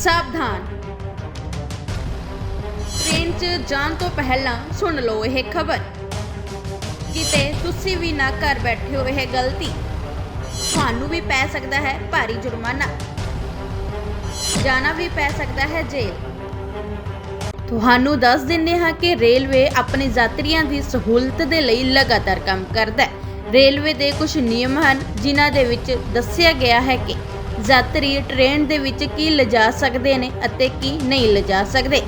ਸਾਵਧਾਨ। ਟ੍ਰੇਨ 'ਚ ਜਾਣ ਤੋਂ ਪਹਿਲਾਂ ਸੁਣ ਲਓ ਇਹ ਖਬਰ। ਕਿਤੇ ਤੁਸੀਂ ਵੀ ਨਾ ਕਰ ਬੈਠੇ ਹੋ ਇਹ ਗਲਤੀ। ਤੁਹਾਨੂੰ ਵੀ ਪੈ ਸਕਦਾ ਹੈ ਭਾਰੀ ਜੁਰਮਾਨਾ। ਜਾਣਾ ਵੀ ਪੈ ਸਕਦਾ ਹੈ ਜੇਲ੍ਹ। ਤੁਹਾਨੂੰ ਦੱਸ ਦਿੰਦੇ ਹਾਂ ਕਿ ਰੇਲਵੇ ਆਪਣੇ ਯਾਤਰੀਆਂ ਦੀ ਸਹੂਲਤ ਦੇ ਲਈ ਲਗਾਤਾਰ ਕੰਮ ਕਰਦਾ ਹੈ। ਰੇਲਵੇ ਦੇ ਕੁਝ ਨਿਯਮ ਹਨ, ਜਿਨ੍ਹਾਂ ਦੇ ਵਿੱਚ ਦੱਸਿਆ ਗਿਆ ਹੈ ਕਿ ਯਾਤਰੀ ਟ੍ਰੇਨ ਦੇ ਵਿੱਚ ਕੀ ਲਿਜਾ ਸਕਦੇ ਨੇ ਅਤੇ ਕੀ ਨਹੀਂ ਲਿਜਾ ਸਕਦੇ?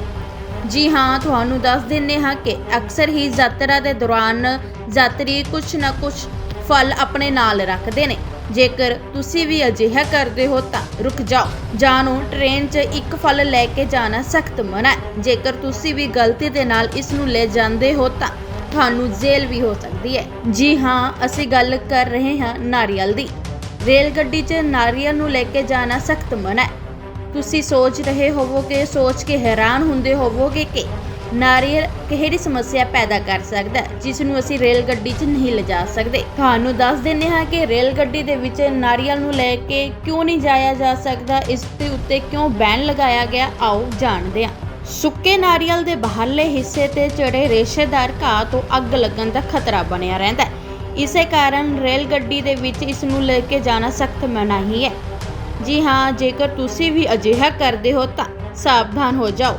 ਜੀ ਹਾਂ, ਤੁਹਾਨੂੰ ਦੱਸ ਦਿੰਦੇ ਹਾਂ ਕਿ ਅਕਸਰ ਹੀ ਯਾਤਰਾ ਦੇ ਦੌਰਾਨ ਯਾਤਰੀ ਕੁਝ ਨਾ ਕੁਝ ਫਲ ਆਪਣੇ ਨਾਲ ਰੱਖਦੇ ਨੇ। ਜੇਕਰ ਤੁਸੀਂ ਵੀ ਅਜਿਹਾ ਕਰਦੇ ਹੋ ਤਾਂ ਰੁਕ ਜਾਓ। ਜਾਣੋ ਟ੍ਰੇਨ 'ਚ ਇੱਕ ਫਲ ਲੈ ਕੇ ਜਾਣਾ ਸਖਤ ਮਨਾ ਹੈ। ਜੇਕਰ ਤੁਸੀਂ ਵੀ ਗਲਤੀ ਦੇ ਨਾਲ ਇਸ ਨੂੰ ਲੈ ਜਾਂਦੇ ਹੋ ਤਾਂ ਤੁਹਾਨੂੰ ਜੇਲ੍ਹ ਵੀ ਹੋ ਸਕਦੀ ਹੈ। ਜੀ ਹਾਂ, ਅਸੀਂ ਗੱਲ ਕਰ ਰਹੇ ਹਾਂ ਨਾਰੀਅਲ ਦੀ। ਰੇਲ ਗੱਡੀ 'ਚ ਨਾਰੀਅਲ ਨੂੰ ਲੈ ਕੇ ਜਾਣਾ ਸਖਤ ਮਨਾ ਹੈ। ਤੁਸੀਂ ਸੋਚ ਰਹੇ ਹੋਵੋਗੇ, ਸੋਚ ਕੇ ਹੈਰਾਨ ਹੁੰਦੇ ਹੋਵੋਗੇ ਕਿ ਨਾਰੀਅਲ ਕਿਹੜੀ ਸਮੱਸਿਆ ਪੈਦਾ ਕਰ ਸਕਦਾ ਜਿਸ ਨੂੰ ਅਸੀਂ ਰੇਲ ਗੱਡੀ 'ਚ ਨਹੀਂ ਲਿਜਾ ਸਕਦੇ। ਤੁਹਾਨੂੰ ਦੱਸ ਦਿੰਦੇ ਹਾਂ ਕਿ ਰੇਲ ਗੱਡੀ ਦੇ ਵਿੱਚ ਨਾਰੀਅਲ ਨੂੰ ਲੈ ਕੇ ਕਿਉਂ ਨਹੀਂ ਜਾਇਆ ਜਾ ਸਕਦਾ, ਇਸ ਦੇ ਉੱਤੇ ਕਿਉਂ ਬੈਨ ਲਗਾਇਆ ਗਿਆ, ਆਓ ਜਾਣਦੇ ਹਾਂ। ਸੁੱਕੇ ਨਾਰੀਅਲ ਦੇ ਬਾਹਰਲੇ ਹਿੱਸੇ ਤੇ ਚੜੇ ਰੇਸ਼ੇਦਾਰ ਘਾਹ ਤੋਂ ਅੱਗ ਲੱਗਣ ਦਾ ਖਤਰਾ ਬਣਿਆ ਰਹਿੰਦਾ ਹੈ। ਇਸੇ ਕਾਰਨ ਰੇਲ ਗੱਡੀ ਦੇ ਵਿੱਚ ਇਸ ਨੂੰ ਲੈ ਕੇ ਜਾਣਾ ਸਖਤ ਮਨਾਹੀ ਹੈ ਜੀ ਹਾਂ, ਜੇਕਰ ਤੁਸੀਂ ਵੀ ਅਜਿਹਾ ਕਰਦੇ ਹੋ ਤਾਂ ਸਾਵਧਾਨ ਹੋ ਜਾਓ।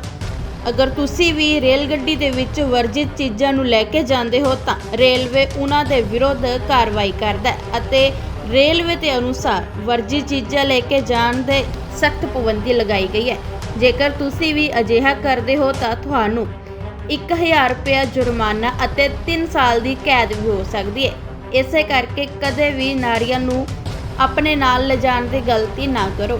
ਅਗਰ ਤੁਸੀਂ ਵੀ ਰੇਲ ਗੱਡੀ ਦੇ ਵਿੱਚ ਵਰਜਿਤ ਚੀਜ਼ਾਂ ਨੂੰ ਲੈ ਕੇ ਜਾਂਦੇ ਹੋ ਤਾਂ ਰੇਲਵੇ ਉਹਨਾਂ ਦੇ ਵਿਰੁੱਧ ਕਾਰਵਾਈ ਕਰਦਾ ਹੈ ਅਤੇ ਰੇਲਵੇ ਦੇ ਅਨੁਸਾਰ ਵਰਜਿਤ ਚੀਜ਼ਾਂ ਲੈ ਕੇ ਜਾਣ ਦੇ ਸਖਤ ਪਾਬੰਦੀ ਲਗਾਈ ਗਈ ਹੈ। ਜੇਕਰ ਤੁਸੀਂ ਵੀ ਅਜਿਹਾ ਕਰਦੇ ਹੋ ਤਾਂ ਤੁਹਾਨੂੰ 1000 ਰੁਪਏ ਜੁਰਮਾਨਾ ਅਤੇ 3 ਸਾਲ ਦੀ ਕੈਦ ਵੀ ਹੋ ਸਕਦੀ ਹੈ ਇਸੇ ਕਰਕੇ ਕਦੇ ਵੀ ਨਾਰੀਆਂ ਨੂੰ ਆਪਣੇ ਨਾਲ ਲਿਜਾਣ ਦੀ ਗਲਤੀ ਨਾ ਕਰੋ।